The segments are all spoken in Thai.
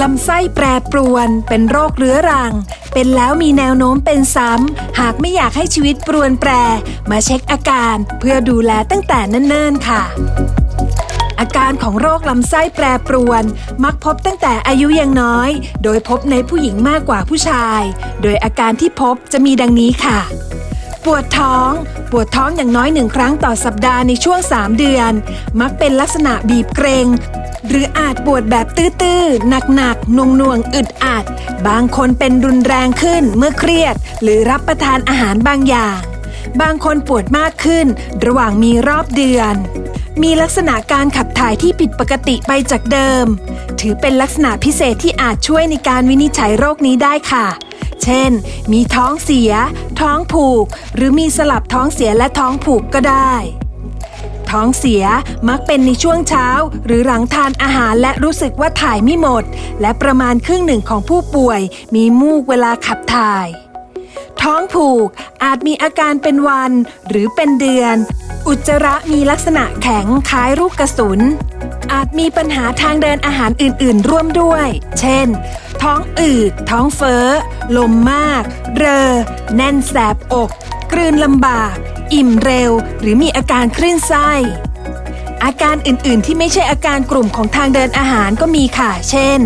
ลำไส้แปรปรวนเป็นโรคเรื้อรัง เป็นแล้วมีแนวโน้มเป็นซ้ำ หากไม่อยากให้ชีวิตปรวนแปร มาเช็คอาการเพื่อดูแลตั้งแต่เนิ่นๆค่ะ อาการของโรคลำไส้แปรปรวน มักพบตั้งแต่อายุยังน้อย โดยพบในผู้หญิงมากกว่าผู้ชาย โดยอาการที่พบจะมีดังนี้ค่ะ ปวดท้อง ปวดท้องอย่างน้อยหนึ่งครั้งต่อสัปดาห์ในช่วง 3 เดือน มักเป็นลักษณะบีบเกรง หรืออาจปวดแบบตื้อๆ หนักๆน่วงๆอึดอัด บางคนเป็นรุนแรงขึ้นเมื่อเครียด หรือรับประทานอาหารบางอย่าง บางคนปวดมากขึ้น ระหว่างมีรอบเดือน มีลักษณะการขับถ่ายที่ผิดปกติไปจากเดิม ถือเป็นลักษณะพิเศษที่อาจช่วยในการวินิจฉัยโรคนี้ได้ค่ะ เช่น มีท้องเสีย ท้องผูก หรือมีสลับท้องเสียและท้องผูกก็ได้ ท้องเสียมักเป็นในช่วงเช้า หรือหลังทานอาหารและรู้สึกว่าถ่ายไม่หมด และประมาณครึ่งหนึ่งของผู้ป่วย มีมูกเวลาขับถ่าย ท้องผูกอาจมีอาการเป็นวันหรือเป็นเดือน อุจจาระมีลักษณะแข็งคล้ายลูกกระสุน อาจมีปัญหาทางเดินอาหารอื่น ๆ ร่วมด้วย เช่น ท้องอืด ท้องเฟ้อ ลมมาก เรอ แน่นแสบอก กลืนลำบาก อิ่มเร็ว หรือมีอาการคลื่นไส้ อาการอื่น ๆ ที่ไม่ใช่อาการกลุ่มของทางเดินอาหารก็มีค่ะ เช่น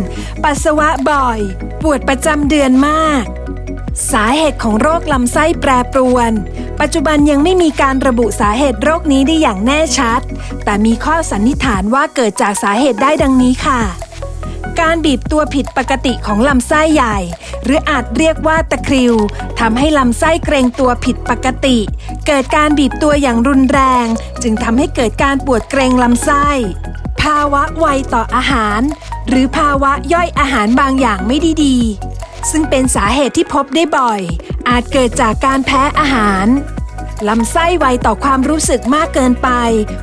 ปัสสาวะบ่อย ปวดประจำเดือนมาก สาเหตุของโรคลำไส้แปรปรวน ปัจจุบันยังไม่มีการระบุสาเหตุโรคนี้ได้อย่างแน่ชัด แต่มีข้อสันนิษฐานว่าเกิดจากสาเหตุได้ดังนี้ค่ะ การบีบตัวผิดปกติของลำไส้ใหญ่ หรืออาจเรียกว่าตะคริวทำให้ลำไส้เกรงตัวผิดปกติ เกิดการบีบตัวอย่างรุนแรง จึงทำให้เกิดการปวดเกรงลำไส้ ภาวะไวต่ออาหาร หรือภาวะย่อยอาหารบางอย่างไม่ดีดี ซึ่งเป็นสาเหตุที่พบได้บ่อย อาจเกิดจากการแพ้อาหารลำไส้ไวต่อความรู้สึกมากเกินไป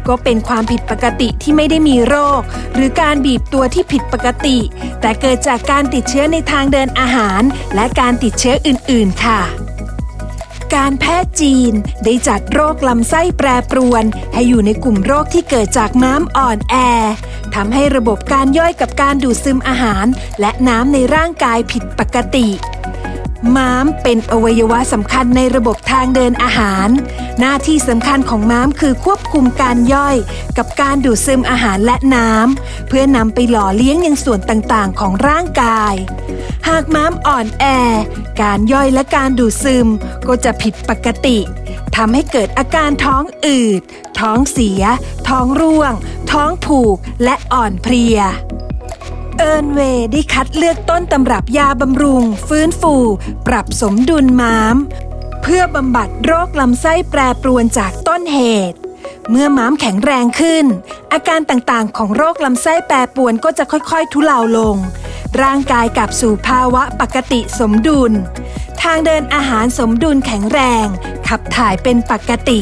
ก็เป็นความผิดปกติที่ไม่ได้มีโรค หรือการบีบตัวที่ผิดปกติ แต่เกิดจากการติดเชื้อในทางเดินอาหาร และการติดเชื้ออื่น ๆ ค่ะ การแพทย์จีนได้จัดโรคลำไส้แปรปรวน ให้อยู่ในกลุ่มโรคที่เกิดจากม้ามอ่อนแอ ทำให้ระบบการย่อยกับการดูดซึมอาหาร และน้ำในร่างกายผิดปกติ ม้ามเป็นอวัยวะสำคัญในระบบทางเดินอาหาร หน้าที่สำคัญของม้ามคือควบคุมการย่อย กับการดูดซึมอาหารและน้ำเพื่อนำไปหล่อเลี้ยงยังส่วนต่างๆ ของร่างกาย หากม้ามอ่อนแอ การย่อยและการดูดซึมก็จะผิดปกติทำให้เกิดอาการท้องอืด ท้องเสีย ท้องร่วง ท้องผูก และอ่อนเพลีย เอิร์นเวย์ได้คัดเลือกต้นตำรับยาบำรุง ฟื้นฟู ปรับสมดุลม้าม เพื่อบำบัดโรคลำไส้แปรปรวนจากต้นเหตุ เมื่อม้ามแข็งแรงขึ้น อาการต่างๆ ของโรคลำไส้แปรปรวนก็จะค่อยๆ ทุเลาลง ร่างกายกลับสู่ภาวะปกติสมดุล ทางเดินอาหารสมดุลแข็งแรง ขับถ่ายเป็นปกติ